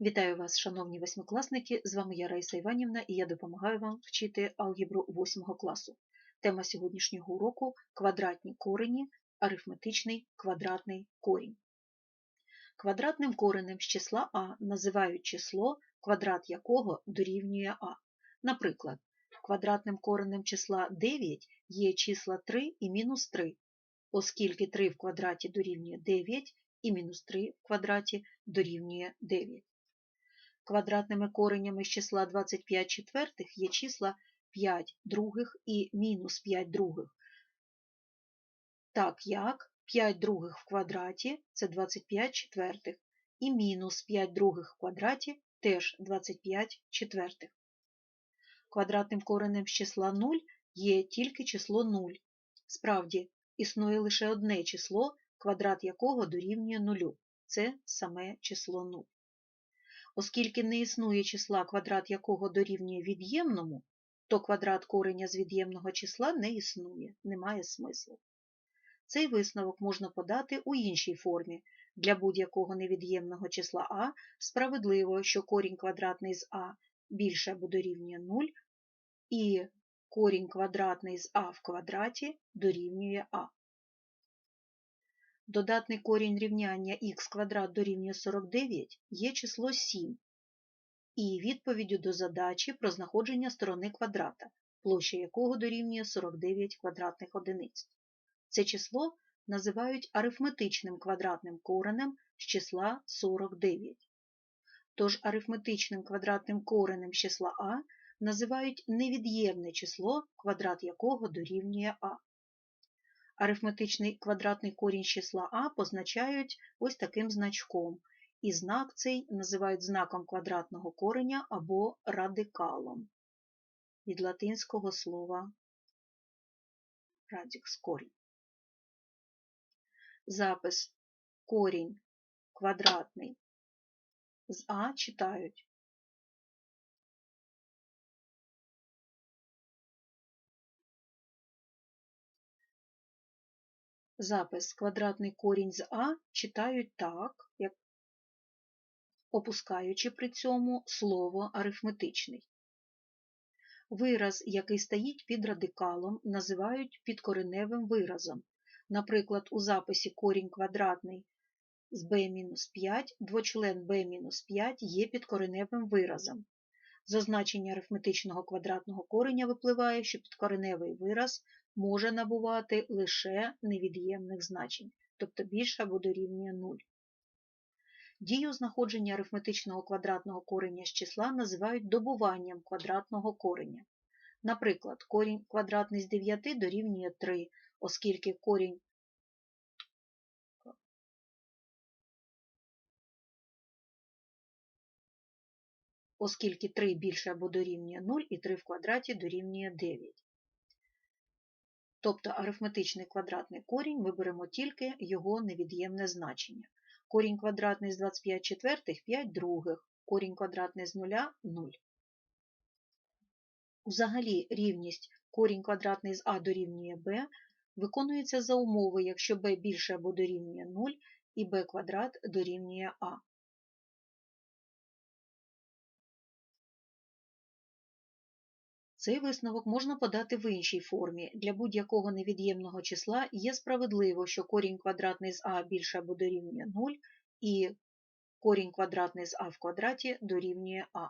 Вітаю вас, шановні восьмикласники! З вами я Раїса Іванівна і я допомагаю вам вчити алгебру 8 класу. Тема сьогоднішнього уроку квадратні корені, арифметичний квадратний корінь. Квадратним коренем з числа А називають число, квадрат якого дорівнює А. Наприклад, квадратним коренем числа 9 є числа 3 і мінус 3, оскільки 3 в квадраті дорівнює 9 і мінус 3 в квадраті дорівнює 9. Квадратними коренями з числа 25 четвертих є числа 5 других і мінус 5 других. Так як 5 других в квадраті це 25 четвертих, і мінус 5 других в квадраті теж 25 четвертих. Квадратним коренем з числа 0 є тільки число 0. Справді, існує лише одне число, квадрат якого дорівнює 0. Це саме число 0. Оскільки не існує числа, квадрат якого дорівнює від'ємному, то квадрат кореня з від'ємного числа не існує, немає смислу. Цей висновок можна подати у іншій формі. Для будь-якого невід'ємного числа а справедливо, що корінь квадратний з а більше або дорівнює 0, і корінь квадратний з а в квадраті дорівнює а. Додатний корінь рівняння х квадрат дорівнює 49 є число 7 і відповіддю до задачі про знаходження сторони квадрата, площа якого дорівнює 49 квадратних одиниць. Це число називають арифметичним квадратним коренем з числа 49. Тож арифметичним квадратним коренем з числа а називають невід'ємне число, квадрат якого дорівнює а. Арифметичний квадратний корінь числа а позначають ось таким значком, і знак цей називають знаком квадратного кореня або радикалом від латинського слова радікс корінь. Запис корінь квадратний з А читають запис квадратний корінь з А читають так, як опускаючи при цьому слово арифметичний. Вираз, який стоїть під радикалом, називають підкореневим виразом. Наприклад, у записі корінь квадратний з b-5 двочлен b-5 є підкореневим виразом. За значення арифметичного квадратного кореня випливає, що підкореневий вираз може набувати лише невід'ємних значень, тобто більше або дорівнює 0. Дію знаходження арифметичного квадратного кореня з числа називають добуванням квадратного кореня. Наприклад, корінь квадратний з 9 дорівнює 3, оскільки корінь оскільки 3 більше або дорівнює 0 і 3 в квадраті дорівнює 9. Тобто арифметичний квадратний корінь ми беремо тільки його невід'ємне значення. Корінь квадратний з 25 четвертих 5 других, корінь квадратний з 0 – 0. Взагалі рівність корінь квадратний з А дорівнює b виконується за умови, якщо b більше або дорівнює 0 і b квадрат дорівнює А. Цей висновок можна подати в іншій формі. Для будь-якого невід'ємного числа є справедливо, що корінь квадратний з а більше або дорівнює 0, і корінь квадратний з а в квадраті дорівнює а.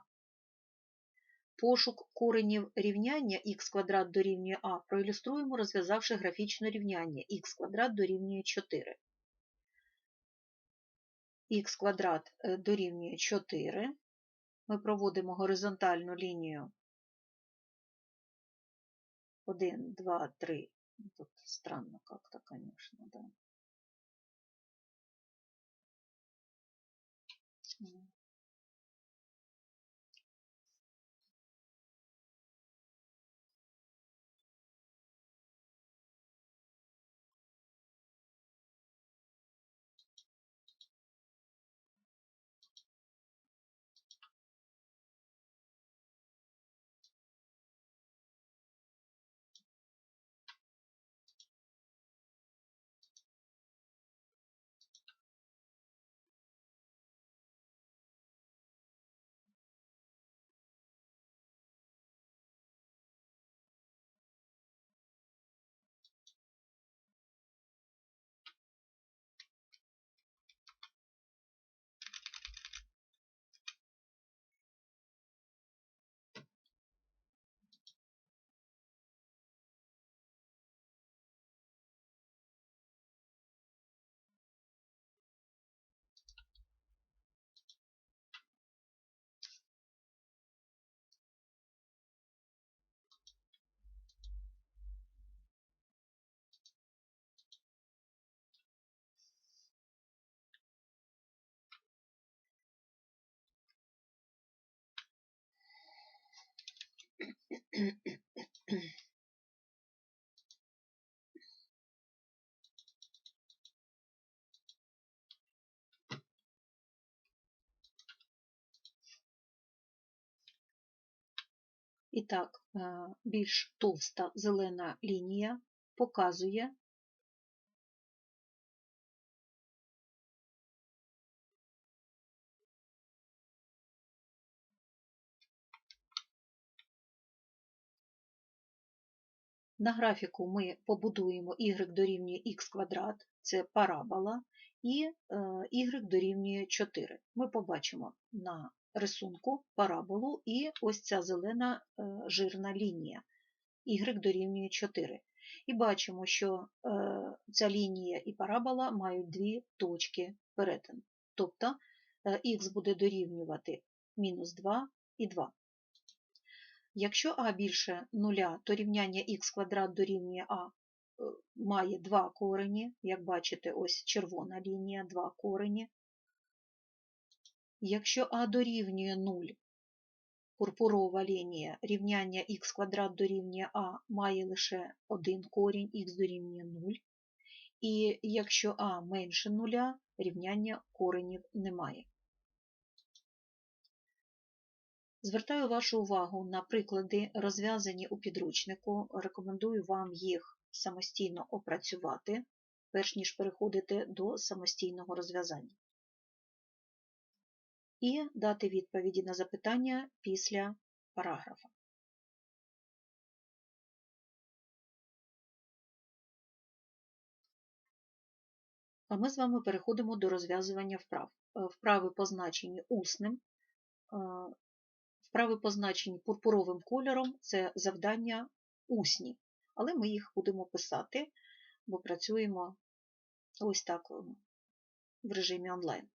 Пошук коренів рівняння х квадрат дорівнює а проілюструємо, розв'язавши графічне рівняння х квадрат дорівнює 4. х квадрат е, дорівнює 4. Ми проводимо горизонтальну лінію 1, 2, 3. Тут странно как-то, конечно, да. І так, е, більш товста зелена лінія показує На графіку ми побудуємо y дорівнює х квадрат, це парабола, і y дорівнює 4. Ми побачимо на рисунку параболу і ось ця зелена е, жирна лінія y дорівнює 4. І бачимо, що е, ця лінія і парабола мають дві точки перетину. Тобто х е, буде дорівнювати мінус 2 і 2. Якщо а більше нуля, то рівняння х квадрат дорівнює а має два корені, як бачите, ось червона лінія, два корені. Якщо а дорівнює 0, пурпурова лінія рівняння х квадрат дорівнює а має лише один корінь, х дорівнює 0. І якщо а менше нуля, рівняння коренів немає. Звертаю вашу увагу на приклади, розв'язані у підручнику. Рекомендую вам їх самостійно опрацювати, перш ніж переходити до самостійного розв'язання і дати відповіді на запитання після параграфа. А ми з вами переходимо до розв'язування вправ. Е, вправи позначені усним, е, вправи позначені пурпуровим кольором це завдання усні, але ми їх будемо писати, бо працюємо ось так в режимі онлайн.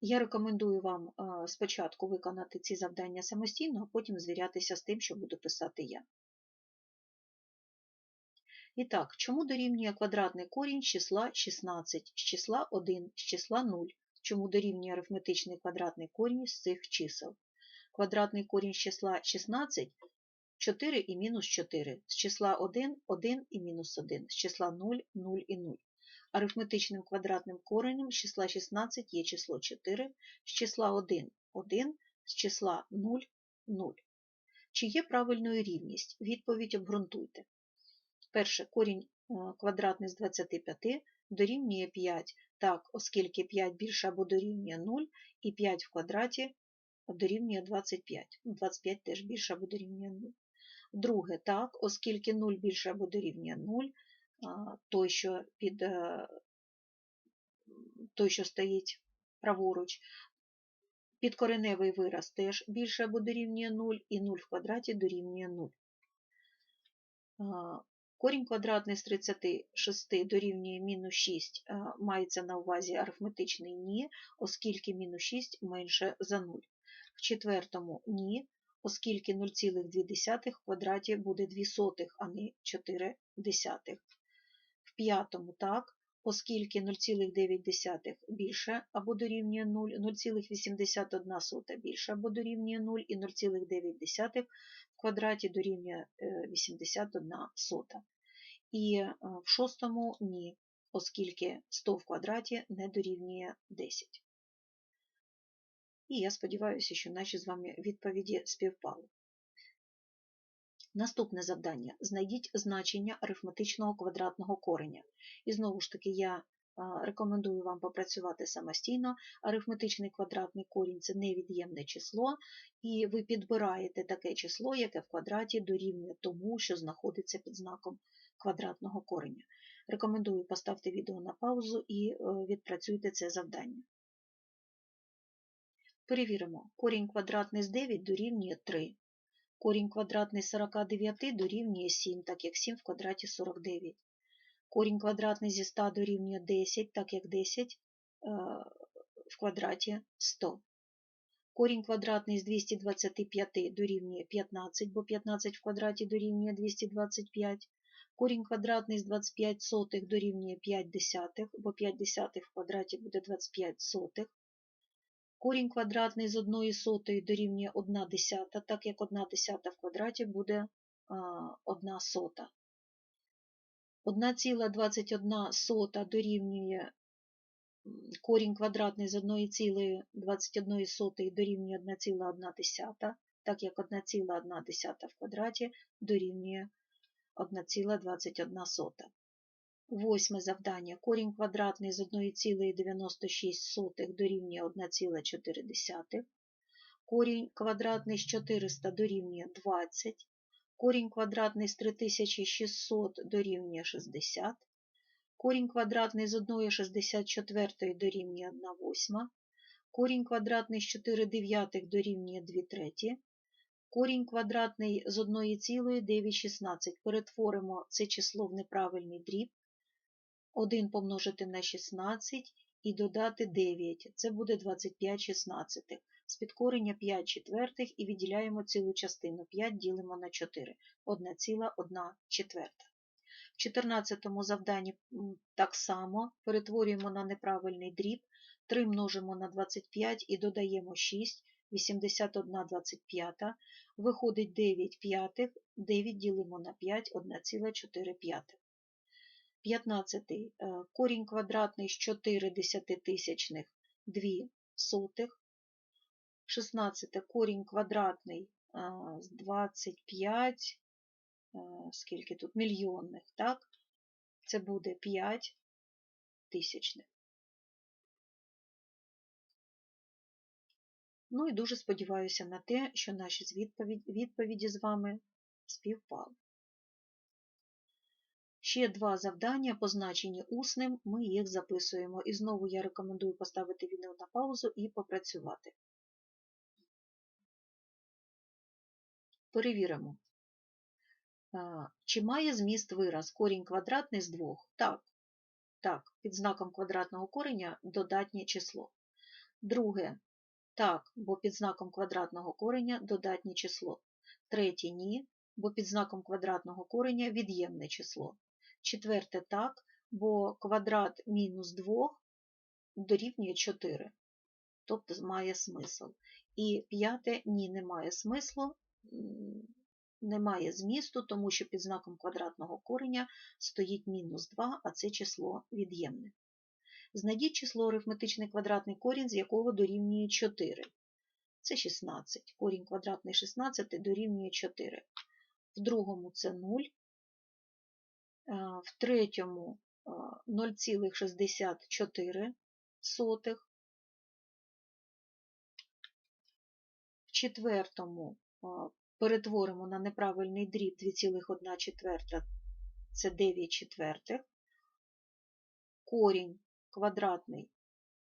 Я рекомендую вам спочатку виконати ці завдання самостійно, а потім звірятися з тим, що буду писати я. І так, чому дорівнює квадратний корінь з числа 16, з числа 1, з числа 0? Чому дорівнює арифметичний квадратний корінь з цих чисел? Квадратний корінь з числа 16 4 і мінус 4, з числа 1 1 і мінус 1, з числа 0 0 і 0. Арифметичним квадратним коренем з числа 16 є число 4, з числа 1 1, з числа 0 0. Чи є правильною рівність? Відповідь обґрунтуйте. Перше, корінь е, квадратний з 25 дорівнює 5, так, оскільки 5 більше або дорівнює 0, і 5 в квадраті дорівнює 25. 25 теж більше або дорівнює 0. Друге, так, оскільки 0 більше або дорівнює 0, той, що під е, той, що стоїть праворуч, підкореневий вираз теж більше або дорівнює 0, і 0 в квадраті дорівнює 0. Корінь квадратний з 36 дорівнює мінус 6, мається на увазі арифметичний ні, оскільки мінус 6 менше за 0. В четвертому ні, оскільки 0,2 в квадраті буде 2 сотих, а не 4 десятих п'ятому так, оскільки 0,9 більше або дорівнює 0, 0,81 більше або дорівнює 0 і 0,9 в квадраті дорівнює 81 е, сота. І е, в шостому ні, оскільки 100 в квадраті не дорівнює 10. І я сподіваюся, що наші з вами відповіді співпали. Наступне завдання: знайдіть значення арифметичного квадратного кореня. І знову ж таки, я рекомендую вам попрацювати самостійно. Арифметичний квадратний корінь це невід'ємне число, і ви підбираєте таке число, яке в квадраті дорівнює тому, що знаходиться під знаком квадратного кореня. Рекомендую поставити відео на паузу і е, відпрацюйте це завдання. Перевіримо, корінь квадратний з 9 дорівнює 3. Корінь квадратний з 49 дорівнює 7, так як 7 в квадраті 49. Корінь квадратний зі 100 дорівнює 10, так як 10 е, в квадраті 100. Корінь квадратний з 225 дорівнює 15, бо 15 в квадраті дорівнює 225. Корінь квадратний з 25 сотих дорівнює 5 десятих, бо 5 десятих в квадраті буде 25 сотих. Корінь квадратний з 1 сотої дорівнює 1 десята, так як 1 десята в квадраті буде 1 сота. 1,21 сота дорівнює корінь квадратний з 1,21 сотої дорівнює 1,1, так як 1,1 в квадраті дорівнює 1,21. Восьме завдання. Корінь квадратний з 1,96 дорівнює 1,4. Корінь квадратний з 400 дорівнює 20. Корінь квадратний з 3600 дорівнює 60. Корінь квадратний з 1,64 дорівнює 1 восьма. Корінь квадратний з 4 дев'ятих дорівнює 2 треті. Корінь квадратний з 1,916. Перетворимо це число в неправильний дріб. 1 помножити на 16 і додати 9. Це буде 25 шістнадцятих. З підкорення 5 четвертих і відділяємо цілу частину. 5 ділимо на 4. 1,1 четверта. В 14 завданні так само перетворюємо на неправильний дріб. 3 множимо на 25 і додаємо 6. 81 25. Виходить 9 п'ятих. 9 ділимо на 5, 1,4 п'ятих. 15. Корінь квадратний з 4 десятитисячних 2 сотих. 16. Корінь квадратний з 25, скільки тут мільйонних, так? Це буде 5 тисячних. Ну і дуже сподіваюся на те, що наші відповіді з вами співпали. Ще два завдання, позначені усним, ми їх записуємо. І знову я рекомендую поставити відео на паузу і попрацювати. Перевіримо. Чи має зміст вираз корінь квадратний з двох? Так. Так, під знаком квадратного кореня додатнє число. Друге. Так, бо під знаком квадратного кореня додатнє число. Третє ні, бо під знаком квадратного кореня від'ємне число. Четверте так, бо квадрат мінус 2 дорівнює 4, тобто має смисл. І п'яте ні, не має смислу, немає змісту, тому що під знаком квадратного кореня стоїть мінус 2, а це число від'ємне. Знайдіть число арифметичний квадратний корінь, з якого дорівнює 4. Це 16. Корінь квадратний 16 дорівнює 4. В другому це 0, в третьому 0,64, в четвертому перетворимо на неправильний дріб 2,1 четверта, це 9 четвертих, корінь квадратний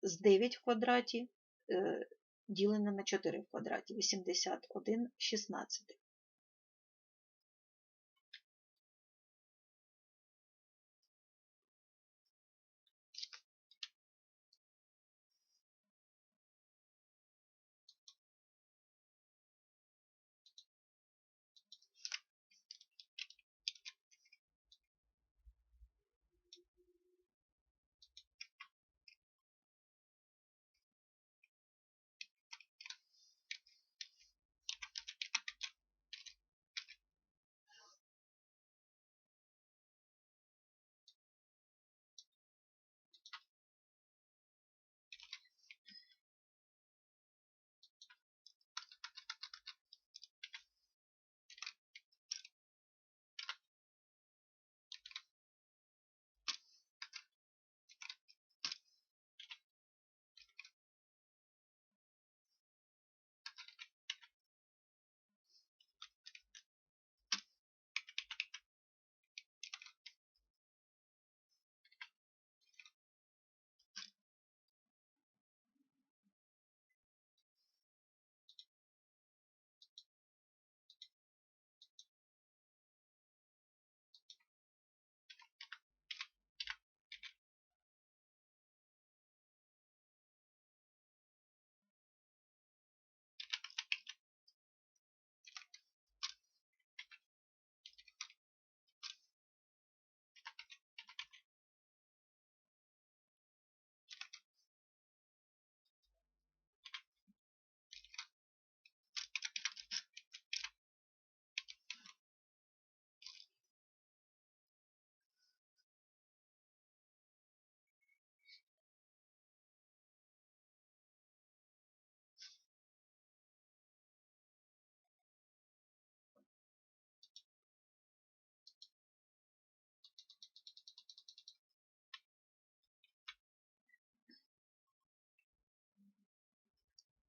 з 9 в квадраті е, ділене на 4 в квадраті, 81 16.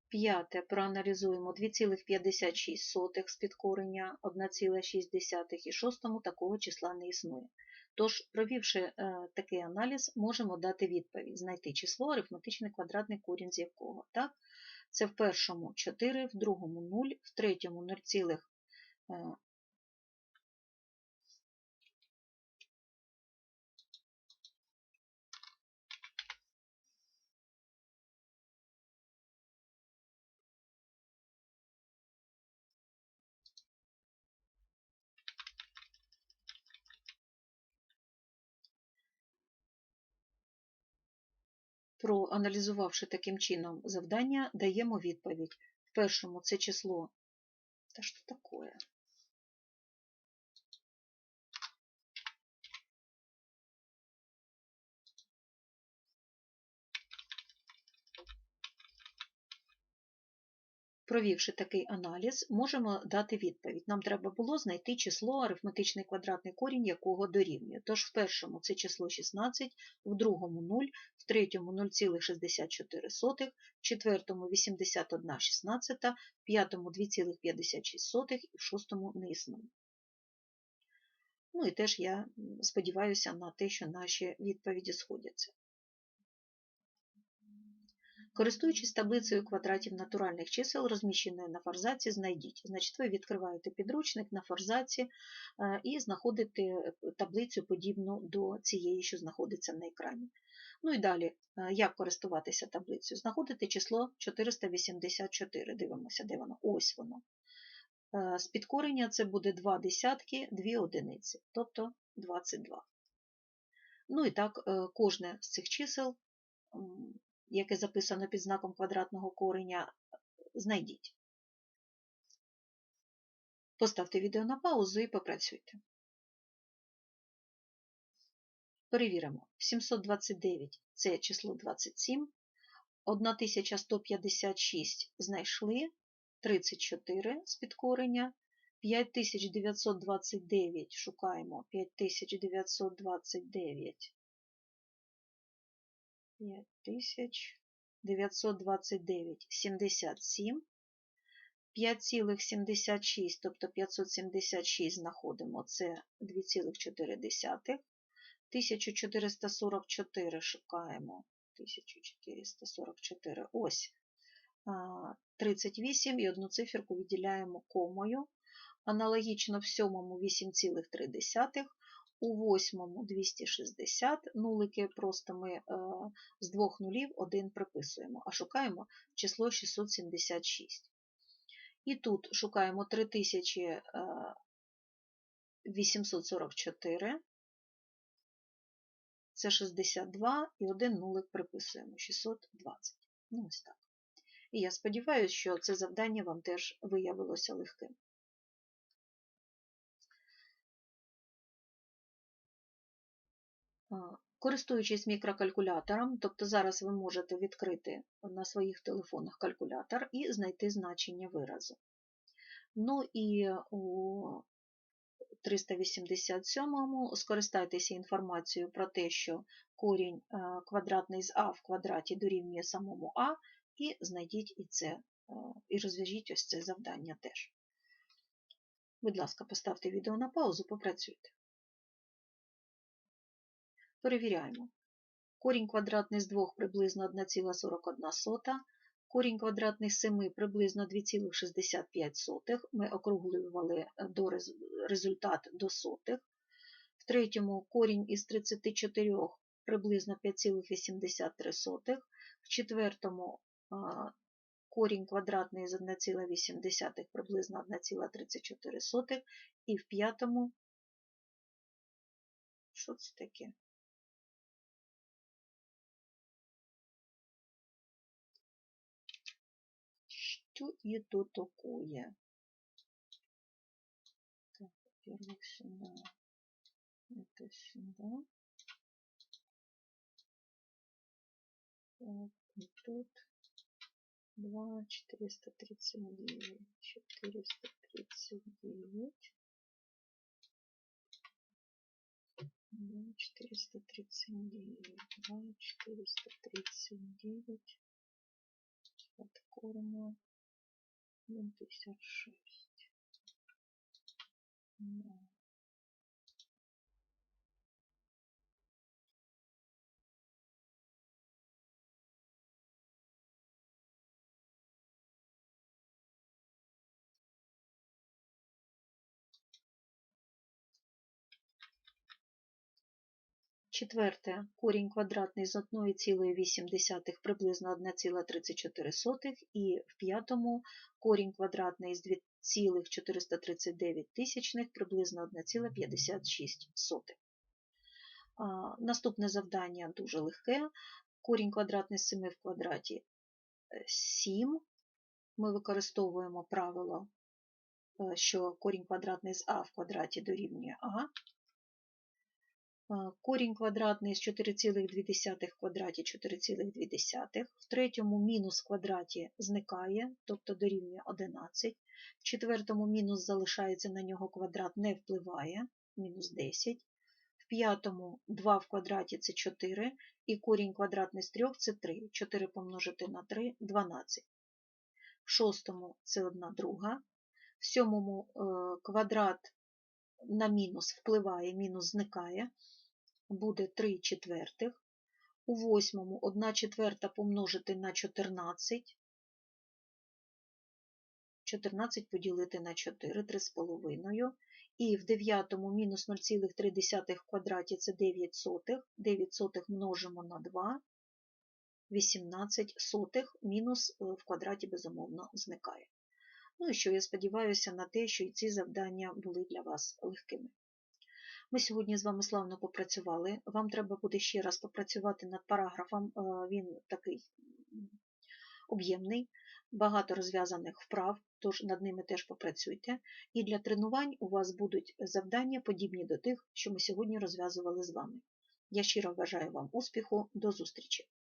П'яте. Проаналізуємо 2,56 з підкорення 1,6 і шостому такого числа не існує. Тож, провівши е, такий аналіз, можемо дати відповідь, знайти число, арифметичний квадратний корінь з якого. Так? Це в першому 4, в другому 0, в третьому 0, проаналізувавши таким чином завдання, даємо відповідь. В першому це число. Та що таке? Провівши такий аналіз, можемо дати відповідь. Нам треба було знайти число, арифметичний квадратний корінь, якого дорівнює. Тож в першому це число 16, в другому 0, в третьому 0,64, в четвертому 81 16, в п'ятому 2,56 і в шостому не. Ну і теж я сподіваюся на те, що наші відповіді сходяться. Користуючись таблицею квадратів натуральних чисел, розміщеною на форзаці, знайдіть. Значить, ви відкриваєте підручник на форзаці е, і знаходите таблицю подібну до цієї, що знаходиться на екрані. Ну і далі, е, як користуватися таблицею? Знаходите число 484. Дивимося, де воно? Ось воно. Е, з підкорення це буде 2 десятки, 2 одиниці, тобто 22. Ну і так, кожне з цих чисел яке записано під знаком квадратного кореня, знайдіть. Поставте відео на паузу і попрацюйте. Перевіримо. 729 це число 27, 1156 знайшли, 34 з підкорення, 5929 шукаємо 5929 5929, 77, 5,76, тобто 576 знаходимо, це 2,4. 1444 шукаємо. 1444, ось 38 і одну циферку виділяємо комою. Аналогічно в сьомому 8,3, у восьмому 260 нулики, просто ми е, з двох нулів один приписуємо, а шукаємо число 676. І тут шукаємо 3844, е, це 62 і один нулик приписуємо 620. Ну, ось так. І я сподіваюся, що це завдання вам теж виявилося легким. Користуючись мікрокалькулятором, тобто зараз ви можете відкрити на своїх телефонах калькулятор і знайти значення виразу. Ну і у 387-му скористайтеся інформацією про те, що корінь е, квадратний з А в квадраті дорівнює самому А, і знайдіть і це, е, і розв'яжіть ось це завдання теж. Будь ласка, поставте відео на паузу, попрацюйте. Перевіряємо. Корінь квадратний з 2 приблизно 1,41, корінь квадратний з 7 приблизно 2,65. Ми округлювали до результат до сотих. В третьому корінь із 34 приблизно 5,83. В четвертому корінь квадратний з 1,8 приблизно 1,34. І в п'ятому, що це таке? Что это такое? Так, во-первых, сюда, это сюда. Так, и тут 2, 439, 439. 2, 439, 2, 439. От корення 56. Ну, Четверте. Корінь квадратний з 1,8 приблизно 1,34 і в п'ятому корінь квадратний з 2,439 тисячних приблизно 1,56. Наступне завдання дуже легке. Корінь квадратний з 7 в квадраті 7. Ми використовуємо правило, е, що корінь квадратний з а в квадраті дорівнює а. Корінь квадратний з 4,2 в квадраті 4,2. В третьому мінус квадраті зникає, тобто дорівнює 11. В четвертому мінус залишається на нього квадрат, не впливає, мінус 10. В п'ятому 2 в квадраті це 4, і корінь квадратний з 3 це 3. 4 помножити на 3 12. В шостому це 1 друга. В сьомому е, квадрат на мінус впливає, мінус зникає буде 3 четвертих. У восьмому 1 четверта помножити на 14. 14 поділити на 4, 3,5. І в дев'ятому мінус 0,3 в квадраті це 9 сотих. 9 сотих множимо на 2. 18 сотих мінус е, в квадраті, безумовно, зникає. Ну і що я сподіваюся на те, що і ці завдання були для вас легкими. Ми сьогодні з вами славно попрацювали. Вам треба буде ще раз попрацювати над параграфом, е, він такий об'ємний, багато розв'язаних вправ, тож над ними теж попрацюйте. І для тренувань у вас будуть завдання, подібні до тих, що ми сьогодні розв'язували з вами. Я щиро бажаю вам успіху, до зустрічі!